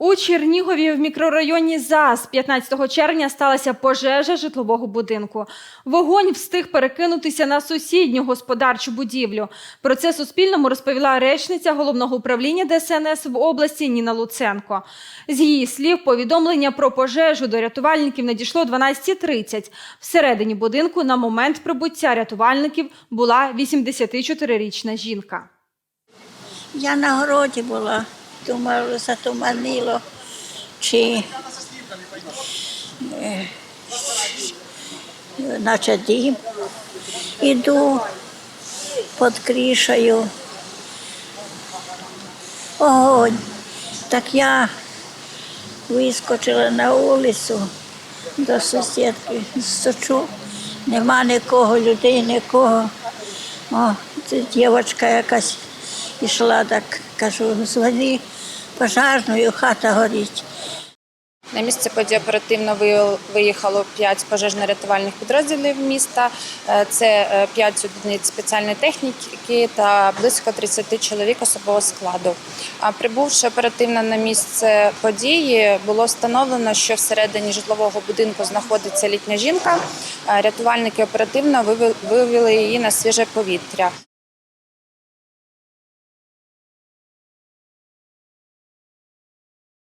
У Чернігові в мікрорайоні ЗАЗ 15 червня сталася пожежа житлового будинку. Вогонь встиг перекинутися на сусідню господарчу будівлю. Про це Суспільному розповіла речниця головного управління ДСНС в області Ніна Луценко. З її слів, повідомлення про пожежу до рятувальників надійшло о 12.30. Всередині будинку на момент прибуття рятувальників була 84-річна жінка. Я на городі була, думала, затуманило, чи е, наче дім. Іду під кришею. Огонь. Так я вискочила на вулицю до сусідки, стучу. Нема нікого, людей, нікого. О, дівчинка якась ішла, так кажу, дзвони пожежною, хата горить. На місце події оперативно виїхало 5 пожежно-рятувальних підрозділів міста. Е, Це 5 одиниць спеціальної техніки та близько 30 чоловік особового складу. А Прибувши оперативно на місце події, було встановлено, що всередині житлового будинку знаходиться літня жінка. Е, Рятувальники оперативно вивели її на свіже повітря.